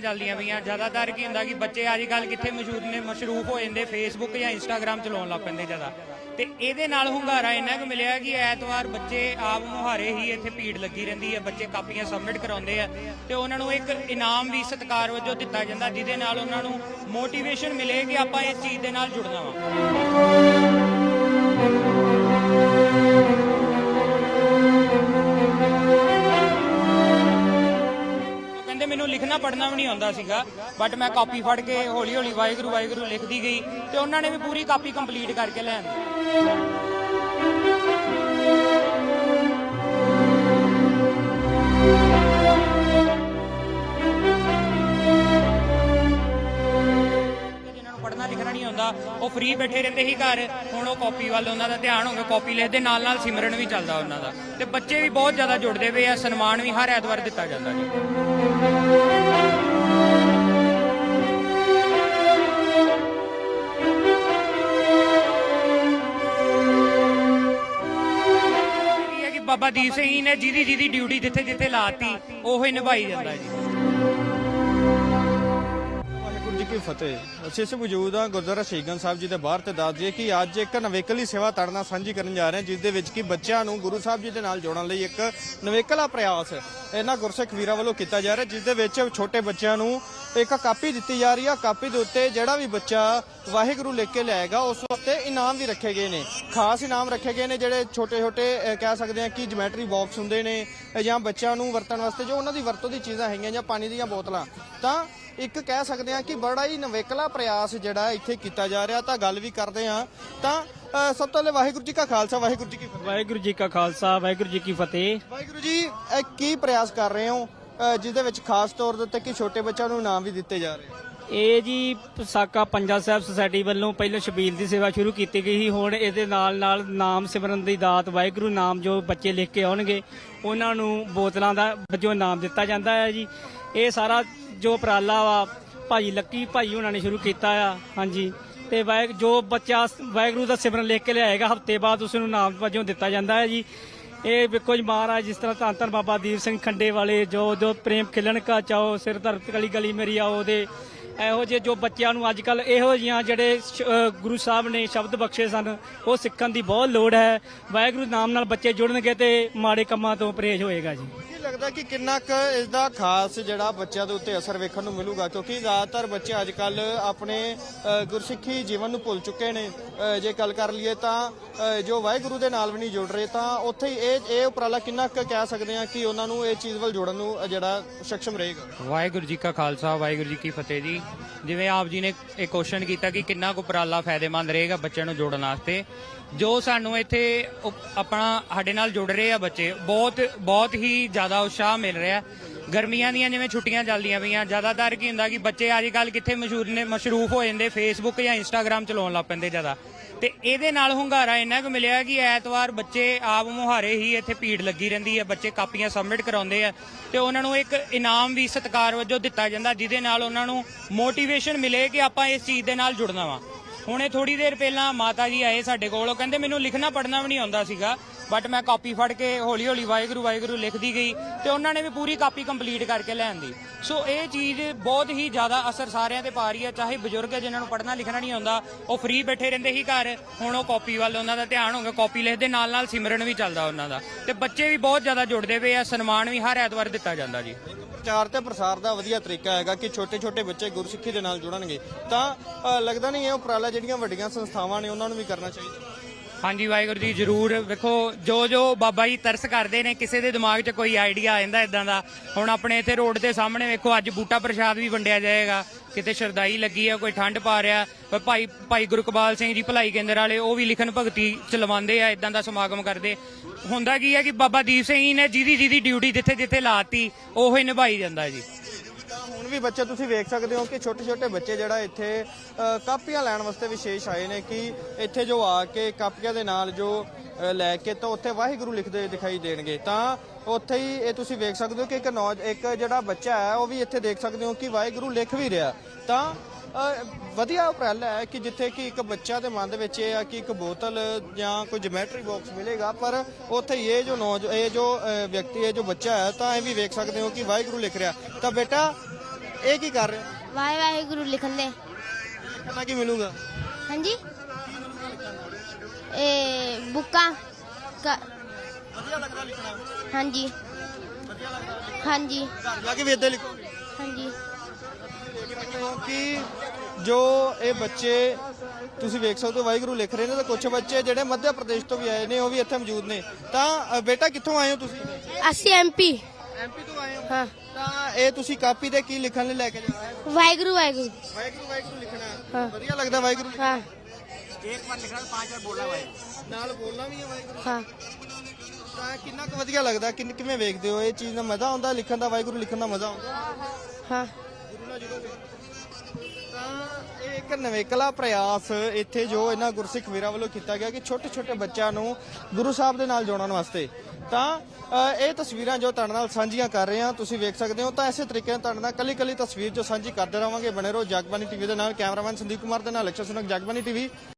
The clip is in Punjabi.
ਚੱਲਦੀਆਂ ਪਈਆਂ। ਜ਼ਿਆਦਾਤਰ ਕੀ ਹੁੰਦਾ ਕਿ ਬੱਚੇ ਅੱਜ ਕੱਲ ਕਿੱਥੇ ਮਸ਼ਹੂਰ ਨੇ, ਮਸ਼ਰੂਫ ਹੋ ਜਾਂਦੇ ਫੇਸਬੁੱਕ ਜਾਂ ਇੰਸਟਾਗ੍ਰam ਚਲਾਉਣ ਲੱਗ ਪੈਂਦੇ ਜ਼ਿਆਦਾ। ਤੇ ਇਹਦੇ ਨਾਲ ਹੁੰਗਾਰਾ ਇੰਨਾ ਕੁ ਮਿਲਿਆ ਕਿ ਐਤਵਾਰ ਬੱਚੇ ਆਪ ਮੁਹਾਰੇ ਹੀ ਇੱਥੇ ਭੀੜ ਲੱਗੀ ਰਹਿੰਦੀ ਹੈ, ਬੱਚੇ ਕਾਪੀਆਂ ਸਬਮਿਟ ਕਰਾਉਂਦੇ ਆ ਤੇ ਉਹਨਾਂ ਨੂੰ ਇੱਕ ਇਨਾਮ ਵੀ ਸਤਿਕਾਰ ਵਜੋਂ ਦਿੱਤਾ ਜਾਂਦਾ, ਜਿਹਦੇ ਨਾਲ ਉਹਨਾਂ ਨੂੰ ਮੋਟੀਵੇਸ਼ਨ ਮਿਲੇ ਕਿ ਆਪਾਂ ਇਸ ਚੀਜ਼ ਦੇ ਨਾਲ ਜੁੜਨਾ ਵਾ। ਆਉਂਦਾ ਸੀਗਾ ਬਟ ਮੈਂ ਕਾਪੀ ਫੜ ਕੇ ਹੌਲੀ ਹੌਲੀ ਵਾਹਿਗੁਰੂ ਵਾਹਿਗੁਰੂ ਲਿਖਦੀ ਗਈ ਤੇ ਉਹਨਾਂ ਨੇ ਵੀ ਪੂਰੀ ਕਾਪੀ ਕੰਪਲੀਟ ਕਰਕੇ ਲੈ ਆਂਦੀ। ਜਿਨ੍ਹਾਂ ਨੂੰ ਪੜ੍ਹਨਾ ਲਿਖਣਾ ਨਹੀਂ ਆਉਂਦਾ, ਉਹ ਫ੍ਰੀ ਬੈਠੇ ਰਹਿੰਦੇ ਸੀ ਘਰ। ਹੁਣ ਉਹ ਕਾਪੀ ਵੱਲ ਉਹਨਾਂ ਦਾ ਧਿਆਨ ਹੋ ਗਿਆ ਕਾਪੀ ਲਿਖਦੇ ਨਾਲ ਨਾਲ ਸਿਮਰਨ ਵੀ ਚੱਲਦਾ ਉਹਨਾਂ ਦਾ। ਤੇ ਬੱਚੇ ਵੀ ਬਹੁਤ ਜ਼ਿਆਦਾ ਜੁੜਦੇ ਪਏ ਆ, ਸਨਮਾਨ ਵੀ ਹਰ ਐਤਵਾਰ ਦਿੱਤਾ ਜਾਂਦਾ ਜੀ। ਬਾਬਾ ਦੀਪ ਸਿੰਘ ਜੀ ਨੇ ਜਿਹਦੀ ਜਿਹਦੀ ਡਿਊਟੀ ਜਿੱਥੇ ਜਿੱਥੇ ਲਾਤੀ, ਉਹ ਹੀ ਨਿਭਾਈ ਜਾਂਦਾ ਜੀ। ਕੀ ਫਤਿਹ? ਅਸੀਂ ਇਸ ਮੌਜੂਦ ਹਾਂ ਗੁਰਦੁਆਰਾ ਸ਼ਹੀਦਗੰਜ ਸਾਹਿਬ ਜੀ ਦੇ ਬਾਹਰ ਤੇ ਦੱਸ ਦਈਏ ਕਿ ਅੱਜ ਇੱਕ ਨਵੇਕਲੀ ਸੇਵਾ ਤੜਨਾ ਸਾਂਝੀ ਕਰਨ ਜਾ ਰਹੇ ਹਾਂ, ਜਿਸ ਦੇ ਵਿੱਚ ਕਿ ਬੱਚਿਆਂ ਨੂੰ ਗੁਰੂ ਸਾਹਿਬ ਜੀ ਦੇ ਨਾਲ ਜੋੜਨ ਲਈ ਇੱਕ ਨਵੇਕਲਾ ਪ੍ਰਯਾਸ ਇਹਨਾਂ ਗੁਰਸਿੱਖ ਵੀਰਾਂ ਵੱਲੋਂ ਕੀਤਾ ਜਾ ਰਿਹਾ, ਜਿਸ ਦੇ ਵਿੱਚ ਛੋਟੇ ਬੱਚਿਆਂ ਨੂੰ ਇੱਕ ਕਾਪੀ ਦਿੱਤੀ ਜਾ ਰਹੀ ਹੈ ਕਾਪੀ ਦੇ ਉੱਤੇ ਜਿਹੜਾ ਵੀ ਬੱਚਾ ਵਾਹਿਗੁਰੂ ਲਿਖ ਕੇ ਲਿਆਏਗਾ, ਉਸ ਉੱਤੇ ਇਨਾਮ ਵੀ ਰੱਖੇ ਗਏ ਨੇ। ਖਾਸ ਇਨਾਮ ਰੱਖੇ ਗਏ ਨੇ ਜਿਹੜੇ ਛੋਟੇ ਛੋਟੇ ਕਹਿ ਸਕਦੇ ਆ ਕਿ ਜਿਮੈਟਰੀ ਬਾਕਸ ਹੁੰਦੇ ਨੇ, ਜਾਂ ਬੱਚਿਆਂ ਨੂੰ ਵਰਤਣ ਵਾਸਤੇ ਜੋ ਉਹਨਾਂ ਦੀ ਵਰਤੋਂ ਦੀ ਚੀਜ਼ਾਂ ਹੈਗੀਆਂ ਜਾਂ ਪਾਣੀ ਦੀਆਂ ਬੋਤਲਾਂ। ਤਾਂ ਇੱਕ ਕਹਿ ਸਕਦੇ ਆ ਕਿ ਬੜਾ ਹੀ ਨਵੇਕਲਾ ਪ੍ਰਯਾਸ ਜਿਹੜਾ ਇੱਥੇ ਕੀਤਾ ਜਾ ਰਿਹਾ ਤਾਂ ਗੱਲ ਵੀ ਕਰਦੇ ਆ ਤਾਂ ਸਭ ਤੋਂ ਪਹਿਲੇ ਵਾਹਿਗੁਰੂ ਜੀ ਕਾ ਖਾਲਸਾ ਵਾਹਿਗੁਰੂ ਜੀ ਕੀ ਫਤਿਹ। ਵਾਹਿਗੁਰੂ ਜੀ ਕਾ ਖਾਲਸਾ ਵਾਹਿਗੁਰੂ ਜੀ ਕੀ ਫਤਿਹ। ਵਾਹਿਗੁਰੂ ਜੀ ਇਹ ਕੀ ਪ੍ਰਯਾਸ ਕਰ ਰਹੇ ਹੋ? ਅਹ, ਜਿਸ ਦੇ ਵਿੱਚ ਖਾਸ ਤੌਰ ਦੇ ਉੱਤੇ ਕਿ ਛੋਟੇ ਬੱਚਿਆਂ ਨੂੰ ਇਨਾਮ ਵੀ ਦਿੱਤੇ ਜਾ ਰਹੇ ਇਹ ਜੀ ਸਾਕਾ ਪੰਜਾ ਸਾਹਿਬ ਸੁਸਾਇਟੀ ਵੱਲੋਂ ਪਹਿਲਾਂ ਸ਼ਬੀਲ ਦੀ ਸੇਵਾ ਸ਼ੁਰੂ ਕੀਤੀ ਗਈ ਸੀ। ਹੁਣ ਇਹਦੇ ਨਾਲ ਨਾਲ ਨਾਮ ਸਿਮਰਨ ਦੀ ਦਾਤ ਵਾਹਿਗੁਰੂ ਨਾਮ ਜੋ ਬੱਚੇ ਲਿਖ ਕੇ ਆਉਣਗੇ ਉਹਨਾਂ ਨੂੰ ਬੋਤਲਾਂ ਦਾ ਵਜੋਂ ਨਾਮ ਦਿੱਤਾ ਜਾਂਦਾ ਹੈ ਜੀ। ਇਹ ਸਾਰਾ ਜੋ ਉਪਰਾਲਾ ਵਾ ਭਾਈ ਲੱਕੀ ਭਾਈ ਉਹਨਾਂ ਨੇ ਸ਼ੁਰੂ ਕੀਤਾ ਆ, ਹਾਂਜੀ। ਤੇ ਵਾਹਿ ਜੋ ਬੱਚਾ ਵਾਹਿਗੁਰੂ ਦਾ ਸਿਮਰਨ ਲਿਖ ਕੇ ਲਿਆਏਗਾ, ਹਫ਼ਤੇ ਬਾਅਦ ਉਸ ਨੂੰ ਨਾਮ ਵਜੋਂ ਦਿੱਤਾ ਜਾਂਦਾ ਹੈ ਜੀ। ਇਹ ਵੇਖੋ ਜੀ ਮਹਾਰਾਜ, ਜਿਸ ਤਰ੍ਹਾਂ ਧੰਨ ਧੰਨ ਬਾਬਾ ਦੀਪ ਸਿੰਘ ਖੰਡੇ ਵਾਲੇ, ਜੋ ਜੋ ਪ੍ਰੇਮ ਖਿਲਣ ਕਾ ਚਾਓ ਸਿਰ ਧਰਤ ਗਲੀ ਗਲੀ ਮੇਰੀ ਆਓ ਦੇ। ਇਹੋ ਜਿਹੇ ਜੋ ਬੱਚਿਆਂ ਨੂੰ ਅੱਜ ਕੱਲ ਇਹੋ ਜੀਆਂ ਜਿਹੜੇ ਸ਼- ਗੁਰੂ ਸਾਹਿਬ ਨੇ ਸ਼ਬਦ ਬਖਸ਼ੇ ਸਨ, ਉਹ ਸਿੱਖਣ ਦੀ ਬਹੁਤ ਲੋੜ ਹੈ। ਵਾਹਿਗੁਰੂ ਨਾਮ ਨਾਲ ਬੱਚੇ ਜੁੜਨਗੇ ਤੇ ਮਾੜੇ ਕੰਮਾਂ ਤੋਂ ਪਰਹੇਜ਼ ਹੋਏਗਾ ਜੀ। ਲੱਗਦਾ ਕਿ ਕਿੰਨਾ ਕੁ ਇਸ ਦਾ ਖਾਸ ਜਿਹੜਾ ਬੱਚਿਆਂ ਦੇ ਉੱਤੇ ਅਸਰ ਵੇਖਣ ਨੂੰ ਮਿਲੂਗਾ, ਕਿਉਂਕਿ ਜ਼ਿਆਦਾਤਰ ਬੱਚੇ ਅੱਜ ਕੱਲ ਆਪਣੇ ਗੁਰਸਿੱਖੀ ਜੀਵਨ ਨੂੰ ਭੁੱਲ ਚੁੱਕੇ ਨੇ। ਜੇ ਗੱਲ ਕਰ ਲਈਏ ਤਾਂ ਜੋ ਵਾਹਿਗੁਰੂ ਦੇ ਨਾਲ ਵੀ ਨਹੀਂ ਜੁੜ ਰਹੇ, ਤਾਂ ਉੱਥੇ ਹੀ ਇਹ ਇਹ ਉਪਰਾਲਾ ਕਿੰਨਾ ਕੁ ਕਹਿ ਸਕਦੇ ਆ ਕਿ ਉਹਨਾਂ ਨੂੰ ਇਹ ਚੀਜ਼ ਵੱਲ ਜੋੜਨ ਨੂੰ ਜਿਹੜਾ ਸક્ષਮ ਰਹੇਗਾ। ਵਾਹਿਗੁਰੂ ਜੀ ਕਾ ਖਾਲਸਾ, ਵਾਹਿਗੁਰੂ ਜੀ ਕੀ ਫਤਿਹ ਜੀ। ਜਿਵੇਂ ਆਪ ਜੀ ਨੇ ਇਹ ਕੁਐਸਚਨ ਕੀਤਾ ਕਿ ਕਿੰਨਾ ਕੁ ਉਪਰਾਲਾ ਫਾਇਦੇਮੰਦ ਰਹੇਗਾ ਬੱਚਿਆਂ ਨੂੰ ਜੋੜਨ ਵਾਸਤੇ। ਜੋ ਸਾਨੂੰ ਇੱਥੇ ਆਪਣਾ ਸਾਡੇ ਨਾਲ ਜੁੜ ਰਹੇ ਆ ਬੱਚੇ, ਬਹੁਤ ਬਹੁਤ ਹੀ ਜ਼ਿਆਦਾ ਉਤਸ਼ਾਹ ਮਿਲ ਰਿਹਾ। ਗਰਮੀਆਂ ਦੀਆਂ ਜਿਵੇਂ ਛੁੱਟੀਆਂ ਚੱਲਦੀਆਂ ਪਈਆਂ, ਜ਼ਿਆਦਾਤਰ ਕੀ ਹੁੰਦਾ ਕਿ ਬੱਚੇ ਅੱਜ ਕੱਲ ਕਿੱਥੇ ਮਸ਼ਹੂਰ ਨੇ, ਮਸ਼ਰੂਫ ਹੋ ਜਾਂਦੇ ਫੇਸਬੁੱਕ ਜਾਂ ਇੰਸਟਾਗ੍ਰam ਚਲਾਉਣ ਲੱਗ ਪੈਂਦੇ ਜ਼ਿਆਦਾ। ਤੇ ਇਹਦੇ ਨਾਲ ਹੁੰਗਾਰਾ ਇੰਨਾ ਕੁ ਮਿਲਿਆ ਕਿ ਐਤਵਾਰ ਬੱਚੇ ਆਪ ਮੁਹਾਰੇ ਹੀ ਇੱਥੇ ਭੀੜ ਲੱਗੀ ਰਹਿੰਦੀ ਹੈ ਬੱਚੇ ਕਾਪੀਆਂ ਸਬਮਿਟ ਕਰਾਉਂਦੇ ਆ ਤੇ ਉਹਨਾਂ ਨੂੰ ਇੱਕ ਇਨਾਮ ਵੀ ਸਤਿਕਾਰ ਵਜੋਂ ਦਿੱਤਾ ਜਾਂਦਾ, ਜਿਹਦੇ ਨਾਲ ਉਹਨਾਂ ਨੂੰ ਮੋਟੀਵੇਸ਼ਨ ਮਿਲੇ ਕਿ ਆਪਾਂ ਇਸ ਚੀਜ਼ ਦੇ ਨਾਲ ਜੁੜਨਾ ਵਾ। ਹੁਣੇ ਥੋੜੀ ਦੇਰ ਪਹਿਲਾਂ ਮਾਤਾ ਜੀ ਆਏ ਸਾਡੇ ਕੋਲ। ਉਹ ਕਹਿੰਦੇ ਮੈਨੂੰ ਲਿਖਣਾ ਪੜ੍ਹਨਾ ਵੀ ਨਹੀਂ ਆਉਂਦਾ ਸੀਗਾ ਬਟ ਮੈਂ ਕਾਪੀ ਫੜ ਕੇ ਹੌਲੀ ਹੌਲੀ ਵਾਹਿਗੁਰੂ ਵਾਹਿਗੁਰੂ ਲਿਖਦੀ ਗਈ ਤੇ ਉਹਨਾਂ ਨੇ ਵੀ ਪੂਰੀ ਕਾਪੀ ਕੰਪਲੀਟ ਕਰਕੇ ਲੈਣ ਦੀ। ਸੋ ਇਹ ਚੀਜ਼ ਬਹੁਤ ਹੀ ਜ਼ਿਆਦਾ ਅਸਰ ਸਾਰਿਆਂ ਤੇ ਪਾ ਰਹੀ ਹੈ ਚਾਹੇ ਬਜ਼ੁਰਗ ਹੈ ਜਿਨ੍ਹਾਂ ਨੂੰ ਪੜ੍ਹਨਾ ਲਿਖਣਾ ਨਹੀਂ ਆਉਂਦਾ, ਉਹ ਫ੍ਰੀ ਬੈਠੇ ਰਹਿੰਦੇ ਸੀ ਘਰ। ਹੁਣ ਉਹ ਕਾਪੀ ਵੱਲ ਉਹਨਾਂ ਦਾ ਧਿਆਨ ਹੋ ਗਿਆ ਕਾਪੀ ਲਿਖਦੇ ਨਾਲ ਨਾਲ ਸਿਮਰਨ ਵੀ ਚੱਲਦਾ ਉਹਨਾਂ ਦਾ। ਤੇ ਬੱਚੇ ਵੀ ਬਹੁਤ ਜ਼ਿਆਦਾ ਜੁੜਦੇ ਪਏ ਆ, ਸਨਮਾਨ ਵੀ ਹਰ ਐਤਵਾਰ ਦਿੱਤਾ ਜਾਂਦਾ ਜੀ। ਪ੍ਰਚਾਰ ਤੇ ਪ੍ਰਸਾਰ ਦਾ ਵਧੀਆ ਤਰੀਕਾ ਹੈਗਾ ਕਿ ਛੋਟੇ ਛੋਟੇ ਬੱਚੇ ਗੁਰਸਿੱਖੀ ਦੇ ਨਾਲ ਜੁੜਨਗੇ। ਤਾਂ ਅ, ਲੱਗਦਾ ਨਹੀਂ ਇਹ ਉਪਰਾਲਾ ਜਿਹੜੀਆਂ ਵੱਡੀਆਂ ਸੰਸਥਾਵਾਂ ਨੇ ਉਹਨਾਂ ਨੂੰ ਵੀ ਕਰਨਾ ਚਾਹੀਦਾ। ਹਾਂਜੀ, ਵਾਹਿਗੁਰੂ ਜੀ, ਜਰੂਰ। ਵੇਖੋ, ਜੋ ਜੋ ਬਾਬਾ ਜੀ ਤਰਸ ਕਰਦੇ ਨੇ, ਕਿਸੇ ਦੇ ਦਿਮਾਗ 'ਚ ਕੋਈ ਆਈਡੀਆ ਆ ਜਾਂਦਾ ਇਦਾਂ ਦਾ। ਹੁਣ ਆਪਣੇ ਇੱਥੇ ਰੋਡ ਦੇ ਸਾਹਮਣੇ ਵੇਖੋ, ਅੱਜ ਬੂਟਾ ਪ੍ਰਸ਼ਾਦ ਵੀ ਵੰਡਿਆ ਜਾਏਗਾ। ਕਿਤੇ ਸ਼ਰਦਾਈ ਲੱਗੀ ਆ, ਕੋਈ ਠੰਡ ਪਾ ਰਿਹਾ। ਪਰ ਭਾਈ ਭਾਈ ਗੁਰਕਬਾਲ ਸਿੰਘ ਜੀ, ਭਲਾਈ ਕੇਂਦਰ ਵਾਲੇ, ਉਹ ਵੀ ਲਿਖਣ ਭਗਤੀ ਚਲਵਾਉਂਦੇ ਆ ਇਦਾਂ ਦਾ ਸਮਾਗਮ ਕਰਦੇ। ਹੁੰਦਾ ਕੀ ਹੈ ਕਿ ਬਾਬਾ ਦੀਪ ਸਿੰਘ ਜੀ ਨੇ ਜਿਹਦੀ ਜਿਹਦੀ ਡਿਊਟੀ ਜਿੱਥੇ ਜਿੱਥੇ ਲਾਤੀ, ਉਹ ਹੀ ਨਿਭਾਈ ਜਾਂਦਾ ਜੀ। ਹੁਣ ਵੀ ਬੱਚੇ ਤੁਸੀਂ ਵੇਖ ਸਕਦੇ ਹੋ ਕਿ ਛੋਟੇ ਛੋਟੇ ਬੱਚੇ ਜਿਹੜਾ ਇੱਥੇ ਕਾਪੀਆਂ ਲੈਣ ਵਾਸਤੇ ਵਿਸ਼ੇਸ਼ ਆਏ ਨੇ ਕਿ ਇੱਥੇ ਜੋ ਆ ਕੇ ਕਾਪੀਆਂ ਦੇ ਨਾਲ ਜੋ ਲੈ ਕੇ ਤਾਂ ਉੱਥੇ ਵਾਹਿਗੁਰੂ ਲਿਖਦੇ ਦਿਖਾਈ ਦੇਣਗੇ। ਤਾਂ ਉੱਥੇ ਹੀ ਇਹ ਤੁਸੀਂ ਵੇਖ ਸਕਦੇ ਹੋ ਕਿ ਇੱਕ ਨੌਜ, ਇੱਕ ਜਿਹੜਾ ਬੱਚਾ ਹੈ, ਉਹ ਵੀ ਇੱਥੇ ਦੇਖ ਸਕਦੇ ਹੋ ਕਿ ਵਾਹਿਗੁਰੂ ਲਿਖ ਵੀ ਰਿਹਾ। ਤਾਂ ਵਧੀਆ ਉਪਰਾਲਾ ਹੈ ਕਿ ਜਿੱਥੇ ਕਿ ਇੱਕ ਬੱਚਾ ਦੇ ਮਨ ਦੇ ਵਿੱਚ ਇਹ ਆ ਕਿ ਇੱਕ ਬੋਤਲ ਜਾਂ ਕੋਈ ਜਮੈਟਰੀ ਬਾਕਸ ਮਿਲੇਗਾ, ਪਰ ਉੱਥੇ ਹੀ ਇਹ ਜੋ ਨੌਜ, ਇਹ ਜੋ ਵਿਅਕਤੀ, ਇਹ ਜੋ ਬੱਚਾ ਹੈ, ਤਾਂ ਇਹ ਵੀ ਵੇਖ ਸਕਦੇ ਹੋ ਕਿ ਵਾਹਿਗੁਰੂ ਲਿਖ ਰਿਹਾ। ਤਾਂ ਬੇਟਾ ਇਹ ਕੀ ਕਰ ਰਹੇ ਹੋ? ਵਾਹਿ ਵਾਹਿਗੁਰੂ ਲਿਖਣ ਦੇ ਕਿੰਨਾ ਕੀ ਮਿਲੂਗਾ? ਹਾਂਜੀ? ਇਹ ਬੁੱਕਾਂ ਕ- ਵਧੀਆ ਲੱਗਦਾ ਲਿਖਣਾ? ਹਾਂਜੀ। ਹਾਂਜੀ। ਘਰ ਜਾ ਕੇ ਵੀ ਇੱਦਾਂ ਲਿਖੋਗੇ ਹਾਂਜੀ। ਕਿ ਜੋ ਇਹ ਬੱਚੇ ਤੁਸੀਂ ਵੇਖ ਸਕਦੇ ਹੋ ਵਾਹਿਗੁਰੂ ਲਿਖ ਰਹੇ ਨੇ ਤੇ ਕੁਝ ਬੱਚੇ ਜਿਹੜੇ ਮੱਧ ਪ੍ਰਦੇਸ਼ ਤੋਂ ਵੀ ਆਏ ਨੇ ਉਹ ਵੀ ਇੱਥੇ ਮੌਜੂਦ ਨੇ। ਤਾਂ ਅ, ਬੇਟਾ ਕਿੱਥੋਂ ਆਏ ਹੋ ਤੁਸੀਂ? ਅਸੀਂ ਐਮਪੀ ਐਮਪੀ ਤੋਂ ਆਏ ਹੋ? ਹਾਂ। ਤਾਂ ਇਹ ਤੁਸੀਂ ਕਾਪੀ ਤੇ ਕੀ ਲਿਖਣ ਲਈ ਲੈ ਕੇ ਜਾ ਰਹੇ ਹੋ? ਵਾਹਿਗੁਰੂ ਵਾਹਿਗੁਰੂ। ਵਾਹਿਗੁਰੂ ਵਾਹਿਗੁਰੂ ਲਿਖਣਾ। ਵਧੀਆ ਲੱਗਦਾ ਵਾਹਿਗੁਰੂ? ਹਾਂ। ਇੱਕ ਵਾਰ ਲਿਖਣਾ ਪੰਜ ਵਾਰ ਬੋਲਣਾ ਵਾਹਿਗੁਰੂ। ਨਾਲ ਬੋਲਣਾ ਵੀ ਹੈ ਵਾਹਿਗੁਰੂ। ਹਾਂ। ਤਾਂ ਕਿੰਨਾ ਕੁ ਵਧੀਆ ਲੱਗਦਾ? ਕਿੰਨ ਕਿਵੇਂ ਵੇਖਦੇ ਹੋ? ਇਹ ਚੀਜ਼ ਦਾ ਮਜ਼ਾ ਆਉਂਦਾ? ਲਿਖਣ ਦਾ ਵਾਹਿਗੁਰੂ ਲਿਖਣ ਦਾ ਮਜ਼ਾ ਆਉਂਦਾ? ਹਾਂ। ਗੁਰੂ ਨਾਲ ਜੁੜੋਗੇ? ਤਾਂ ਇਹ ਇੱਕ ਨਵੇਕਲਾ ਪ੍ਰਯਾਸ ਇੱਥੇ ਜੋ ਇਹਨਾਂ ਗੁਰਸਿੱਖ ਵੀਰਾਂ ਵੱਲੋਂ ਕੀਤਾ ਗਿਆ ਕਿ ਛੋਟੇ ਛੋਟੇ ਬੱਚਿਆਂ ਨੂੰ ਗੁਰੂ ਸਾਹਿਬ ਦੇ ਨਾਲ ਜੋੜਨ ਵਾਸਤੇ। ਤਾਂ ਅ, ਇਹ ਤਸਵੀਰਾਂ ਜੋ ਤੁਹਾਡੇ ਨਾਲ ਸਾਂਝੀਆਂ ਕਰ ਰਹੇ ਹਾਂ ਤੁਸੀਂ ਵੇਖ ਸਕਦੇ ਹੋ। ਤਾਂ ਇਸੇ ਤਰੀਕੇ ਨਾਲ ਤੁਹਾਡੇ ਨਾਲ ਕੱਲੀ ਕੱਲੀ ਤਸਵੀਰ ਜੋ ਸਾਂਝੀ ਕਰਦੇ ਰਹਾਂਗੇ ਬਣੇ ਰਹੋ ਜਗਬਾਨੀ ਟੀਵੀ ਦੇ ਨਾਲ। ਕੈਮਰਾਮੈਨ ਸੰਦੀਪ ਕੁਮਾਰ ਦੇ ਨਾਲ ਲਕਸ਼ਰ ਸੁਨਕ ਜਗਬਾਨੀ ਟੀਵੀ।